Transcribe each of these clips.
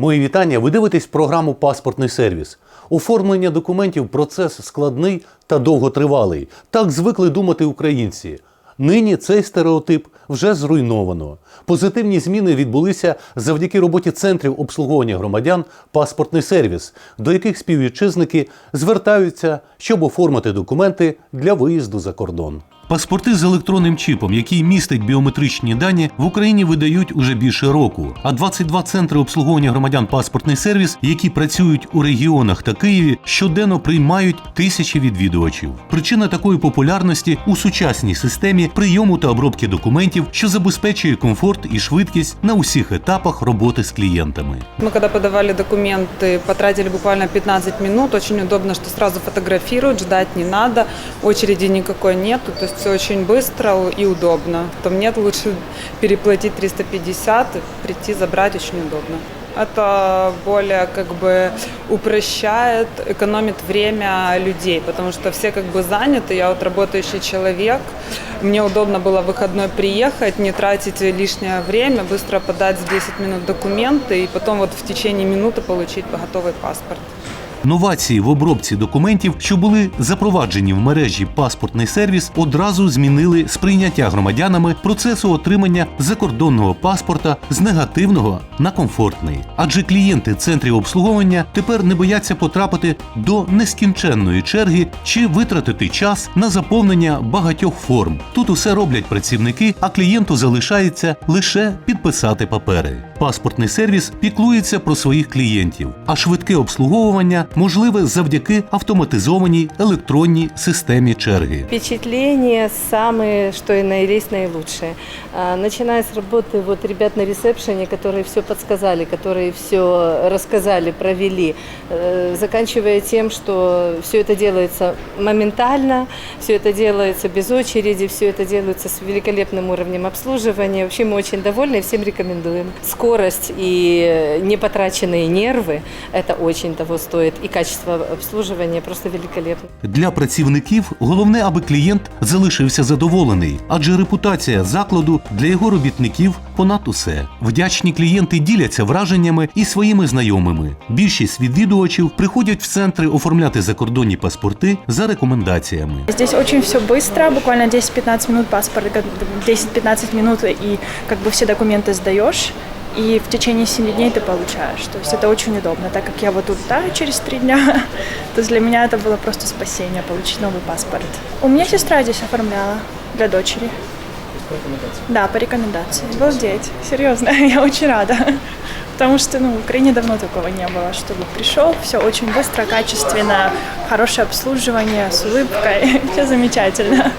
Мої вітання. Ви дивитесь програму Паспортний сервіс. Оформлення документів процес складний та довготривалий. Так звикли думати українці. Нині цей стереотип вже зруйновано. Позитивні зміни відбулися завдяки роботі центрів обслуговування громадян паспортний сервіс, до яких співвітчизники звертаються, щоб оформити документи для виїзду за кордон. Паспорти з електронним чіпом, який містить біометричні дані, в Україні видають уже більше року. А 22 центри обслуговування громадян паспортний сервіс, які працюють у регіонах та Києві, щоденно приймають тисячі відвідувачів. Причина такої популярності у сучасній системі прийому та обробки документів, що забезпечує комфорт і швидкість на усіх етапах роботи з клієнтами. Мы когда подавали документы, потратили буквально 15 минут. Очень удобно, что сразу фотографируют, ждать не надо, очереди никакой нету. То есть все очень быстро и удобно. Там нет, лучше переплатить 350, прийти забрать очень удобно. Это более как бы упрощает, экономит время людей, потому что все как бы заняты. Я вот работающий человек, мне удобно было в выходной приехать, не тратить лишнее время, быстро подать за 10 минут документы и потом вот в течение минуты получить готовый паспорт. Новації в обробці документів, що були запроваджені в мережі паспортний сервіс, одразу змінили сприйняття громадянами процесу отримання закордонного паспорта з негативного на комфортний. Адже клієнти центрів обслуговування тепер не бояться потрапити до нескінченної черги чи витратити час на заповнення багатьох форм. Тут усе роблять працівники, а клієнту залишається лише підписати папери Паспортний сервіс піклується про своїх клієнтів, а швидке обслуговування можливе завдяки автоматизованій електронній системі черги. Впечатления самые, что и наились наилучшие. А, Начиная с работы вот ребят на ресепшене, которые все подсказали, которые все рассказали, провели, э, заканчивая тем, что все это делается моментально, все это делается без очереди, все это делается с великолепным уровнем обслуживания. Вообще мы очень довольны и всем рекомендуем. Скорость и э, непотраченные нервы – это очень того стоит. И качество обслуживания просто великолепно. Для працівників головне, аби клієнт залишився задоволений, адже репутація закладу для його робітників понад усе. Вдячні клієнти діляться враженнями і своїми знайомими. Більшість відвідувачів приходять в центри оформляти закордонні паспорти за рекомендаціями. Здесь очень все быстро, буквально 10-15 минут паспорт, как- 10-15 минут и как бы все документы сдаешь, И в течение 7 дней ты получаешь. То есть это очень удобно, так как я вот улетаю через 3 дня, то для меня это было просто спасение, получить новый паспорт. У меня сестра здесь оформляла для дочери. Да, по рекомендации. Обалдеть, серьезно, я очень рада. Потому что ну, в Украине давно такого не было, чтобы пришел, все очень быстро, качественно, хорошее обслуживание, с улыбкой, все замечательно.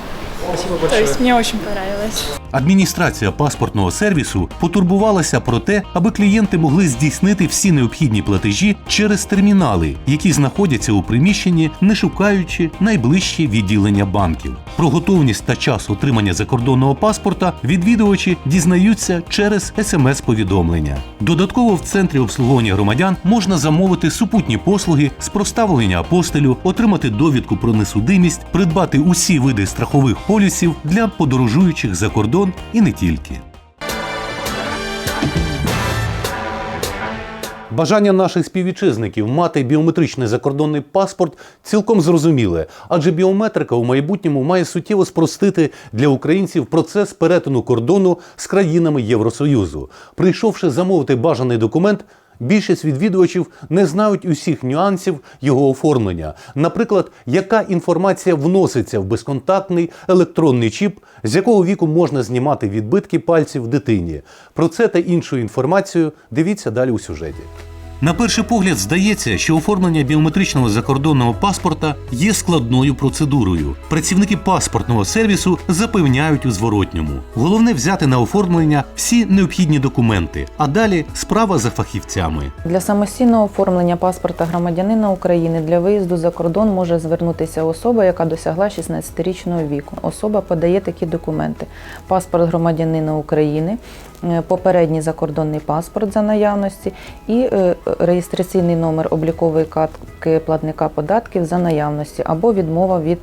То есть мне очень понравилось. Адміністрація паспортного сервісу потурбувалася про те, аби клієнти могли здійснити всі необхідні платежі через термінали, які знаходяться у приміщенні, не шукаючи найближчі відділення банків. Про готовність та час отримання закордонного паспорта відвідувачі дізнаються через смс-повідомлення. Додатково в центрі обслуговування громадян можна замовити супутні послуги з проставлення апостилю, отримати довідку про несудимість, придбати усі види страхових полісів для подорожуючих за кордон і не тільки. Бажання наших співвітчизників мати біометричний закордонний паспорт цілком зрозуміле, адже біометрика у майбутньому має суттєво спростити для українців процес перетину кордону з країнами Євросоюзу. Прийшовши замовити бажаний документ, більшість відвідувачів не знають усіх нюансів його оформлення. Наприклад, яка інформація вноситься в безконтактний електронний чіп, з якого віку можна знімати відбитки пальців дитині. Про це та іншу інформацію дивіться далі у сюжеті. На перший погляд здається, що оформлення біометричного закордонного паспорта є складною процедурою. Працівники паспортного сервісу запевняють у зворотньому. Головне взяти на оформлення всі необхідні документи, а далі справа за фахівцями. Для самостійного оформлення паспорта громадянина України для виїзду за кордон може звернутися особа, яка досягла 16-річного віку. Особа подає такі документи: паспорт громадянина України, попередній закордонний паспорт за наявності і е, реєстраційний номер облікової картки платника податків за наявності або відмова від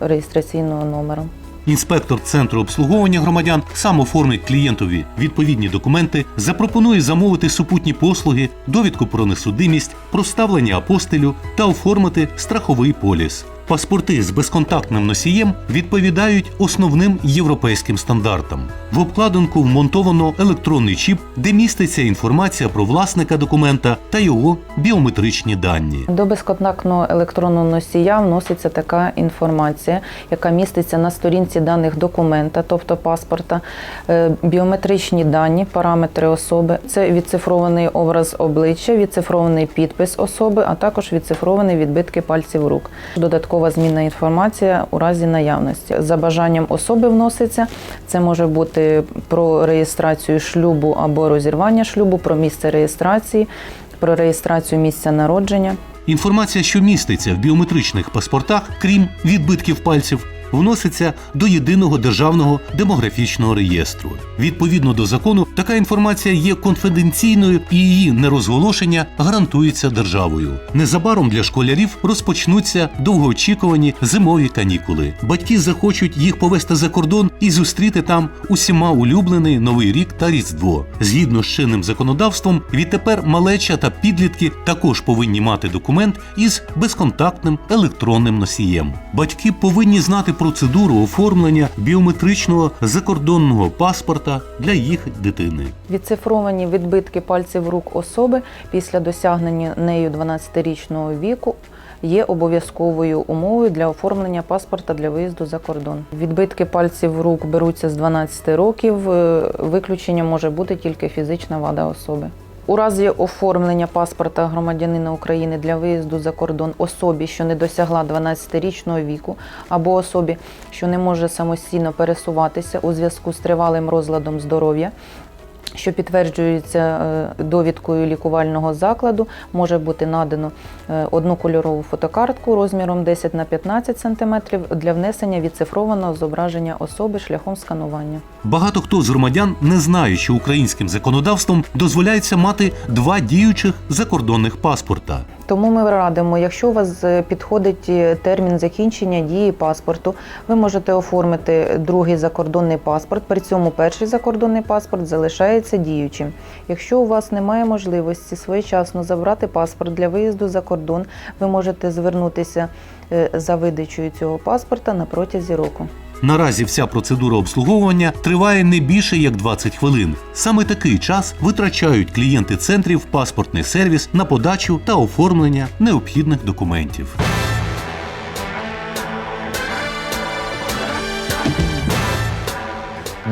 реєстраційного номеру. Інспектор центру обслуговування громадян сам оформить клієнтові відповідні документи, запропонує замовити супутні послуги, довідку про несудимість, проставлення апостилю та оформити страховий поліс. Паспорти з безконтактним носієм відповідають основним європейським стандартам. В обкладинку вмонтовано електронний чіп, де міститься інформація про власника документа та його біометричні дані. До безконтактного електронного носія вноситься така інформація, яка міститься на сторінці даних документа, тобто паспорта, е, біометричні дані, параметри особи. Це відцифрований образ обличчя, відцифрований підпис особи, а також відцифровані відбитки пальців рук. Додаткова змінна інформація у разі наявності. За бажанням особи вноситься. Це може бути про реєстрацію шлюбу або розірвання шлюбу, про місце реєстрації, про реєстрацію місця народження. Інформація, що міститься в біометричних паспортах, крім відбитків пальців, вноситься до єдиного державного демографічного реєстру. Відповідно до закону, така інформація є конфіденційною і її нерозголошення гарантується державою. Незабаром для школярів розпочнуться довгоочікувані зимові канікули. Батьки захочуть їх повести за кордон і зустріти там усіма улюблений новий рік та різдво. Згідно з чинним законодавством, відтепер малеча та підлітки також повинні мати документ із безконтактним електронним носієм. Батьки повинні знати процедуру оформлення біометричного закордонного паспорта для їх дитини. Відцифровані відбитки пальців рук особи після досягнення нею 12-річного віку є обов'язковою умовою для оформлення паспорта для виїзду за кордон. Відбитки пальців рук беруться з 12 років. е, Виключенням може бути тільки фізична вада особи. У разі оформлення паспорта громадянина України для виїзду за кордон особі, що не досягла 12-річного віку, або особі, що не може самостійно пересуватися у зв'язку з тривалим розладом здоров'я, що підтверджується е, довідкою лікувального закладу, може бути надано е, одну кольорову фотокартку розміром 10 на 15 см для внесення відцифрованого зображення особи шляхом сканування. Багато хто з громадян не знає, що українським законодавством дозволяється мати два діючих закордонних паспорта. Тому ми радимо, якщо у вас е, підходить е, термін закінчення дії паспорту, ви можете оформити другий закордонний паспорт. При цьому перший закордонний паспорт залишається діючим. Якщо у вас немає можливості своєчасно забрати паспорт для виїзду за кордон, ви можете звернутися е, за видачею цього паспорта на протязі року. Наразі вся процедура обслуговування триває не більше як 20 хвилин. Саме такий час витрачають клієнти центрів паспортний сервіс на подачу та оформлення необхідних документів.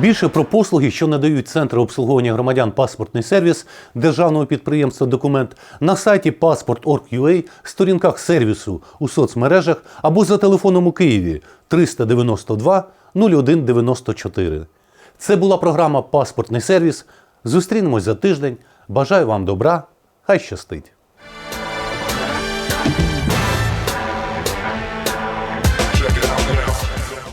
Більше про послуги, що надають центри обслуговування громадян паспортний сервіс державного підприємства Документ на сайті passport.org.ua, сторінках сервісу у соцмережах або за телефоном у Києві 392 0194. Це була програма Паспортний сервіс. Зустрінемось за тиждень. Бажаю вам добра. Хай щастить!